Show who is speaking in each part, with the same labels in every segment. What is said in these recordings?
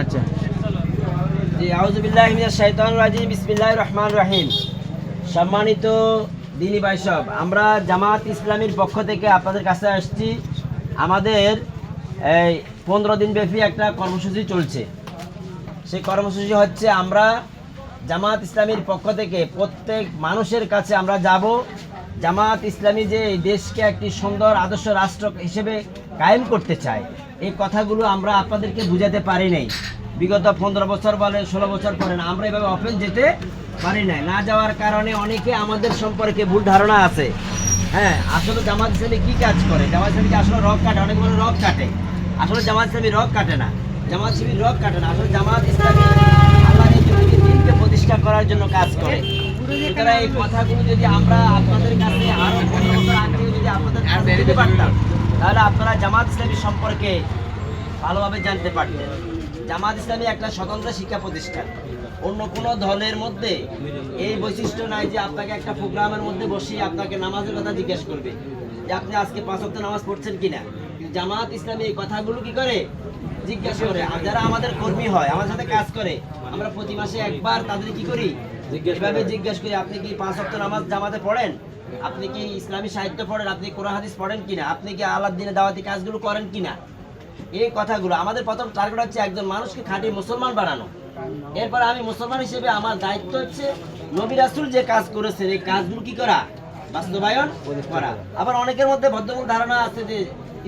Speaker 1: আচ্ছা।
Speaker 2: জি আউযুবিল্লাহি মিনাশ শাইতানির রাজিম বিসমিল্লাহির রহমানির রহিম। সম্মানিত দিনী বাইসব আমরা জামাত ইসলামীর পক্ষ থেকে আপনাদের কাছে আসছি। আমাদের এই পনেরো দিন ব্যাপী একটা কর্মসূচি চলছে। সেই কর্মসূচি হচ্ছে আমরা জামাত ইসলামীর পক্ষ থেকে প্রত্যেক মানুষের কাছে আমরা যাব। জামাত ইসলামী যে এই দেশকে একটি সুন্দর আদর্শ রাষ্ট্র হিসেবে কায়েম করতে চায় এই কথাগুলো আমরা আপনাদেরকে বুঝাতে পারি নাই। বিগত পনেরো বছর বলে ষোলো বছর পরে না আমরা এভাবে অফেন যেতে পারি নাই। না যাওয়ার কারণে অনেকে আমাদের সম্পর্কে ভুল ধারণা আছে। হ্যাঁ আসলে জামাত ইসলামী কি কাজ করে? জামাত ইসলামী আসলে রক কাটে? অনেক বলে রক কাটে। আসলে জামাত ইসলামী রক কাটে না। জামাত ইসলামী রক কাটে না। আসলে জামাত ইসলামী প্রতিষ্ঠা করার জন্য কাজ করে। এই কথাগুলো যদি আমরা আপনাদের কাছে আরও পনেরো বছর আগে যদি আপনাদের দিতে পারতাম তাহলে আপনারা জামাত ইসলামী সম্পর্কে ভালোভাবে জানতে পারতেন। জামাত ইসলামী একটা স্বতন্ত্র শিক্ষা প্রতিষ্ঠান। অন্য কোনো দলের মধ্যে এই বৈশিষ্ট্য নাই যে আপনাকে একটা প্রোগ্রামের মধ্যে বসিয়ে আপনাকে নামাজের কথা জিজ্ঞেস করবে যে আপনি আজকে পাঁচ ওয়াক্ত নামাজ পড়ছেন কিনা। জামাত ইসলামী এই কথাগুলো কি করে? জিজ্ঞাসা করে। আর যারা আমাদের কর্মী হয় আমার সাথে কাজ করে, আমরা প্রতি মাসে একবার তাদের কি করি? এভাবে জিজ্ঞেস করি, আপনি কি পাঁচ ওয়াক্ত নামাজ জামাতে পড়েন? আপনি কি ইসলামী সাহিত্য পড়েন? আপনি কোরআন, হাদিস পড়েন কিনা? আপনি কি আল্লাহ দিনে দাওয়াতি কাজগুলো করেন কিনা? এই কথাগুলো, আমাদের প্রথম টার্গেট হচ্ছে একজন মানুষকে খাঁটি মুসলমান বানানো। এরপর আমি মুসলমান হিসেবে আমার দায়িত্ব হচ্ছে নবী রাসূল যে কাজ করেছেন, এই কাজগুলো কি করা? বাস্তবায়ন করা। আবার অনেকের মধ্যে ভদ্রমূল ধারণা আছে যে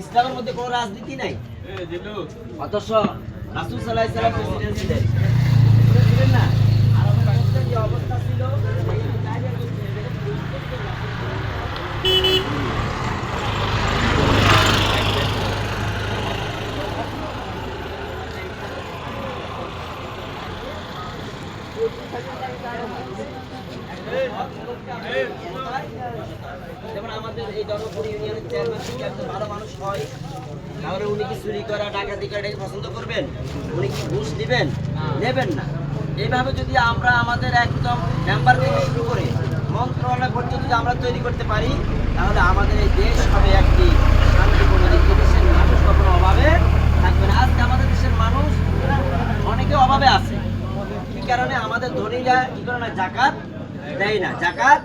Speaker 2: ইসলামের মধ্যে কোনো রাজনীতি নাই। অথচ রাসূল ছিলেন ছিলেন না? অবস্থা ছিল যেমন আমাদের এই ধর্মপুর ইউনিয়নের চেয়ারম্যান থেকে একজন ভালো মানুষ হয় তাহলে উনি কি চুরি করা ডাকাতি করা এটাকে পছন্দ করবেন? উনি কি ঘুষ দিবেন? নেবেন না। এইভাবে যদি আমরা আমাদের একদম মেম্বার থেকে শুরু করে মন্ত্রণালয় পর্যন্ত যদি আমরা তৈরি করতে পারি তাহলে আমাদের এই দেশ হবে একটি শান্তিপূর্ণ দেশ। দেশের মানুষ কখনো অভাবে থাকবে না। আজকে আমাদের দেশের মানুষ অনেকে অভাবে আছে। কারণে আমাদের ধনীরা কি করে না, জাকাত দেয় না, জাকাত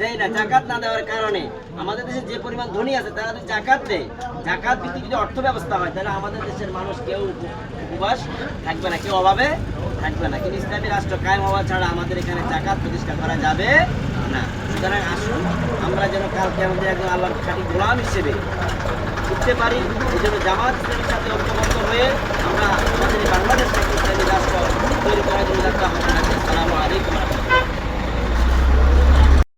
Speaker 2: দেয় না, জাকাত না দেওয়ার কারণে আমাদের দেশে যে পরিমাণ ধনী আছে তারা যদি জাকাত দেয়, জাকাত ভিত্তিক যদি অর্থ ব্যবস্থা হয়, তাহলে আমাদের দেশের মানুষ কেউ উপবাস থাকবে না, কেউ অভাবে থাকবে না। কিন্তু ইসলামী রাষ্ট্র কায়েম হওয়া ছাড়া আমাদের এখানে জাকাত প্রতিষ্ঠা করা যাবে না। সুতরাং আসুন, আমরা যেন কালকে আমাদের একজন আল্লাহর খাটি গোলাম হিসেবে উঠতে পারি এই জন্য জামাত ইসলামের সাথে ঐক্যবদ্ধ হয়ে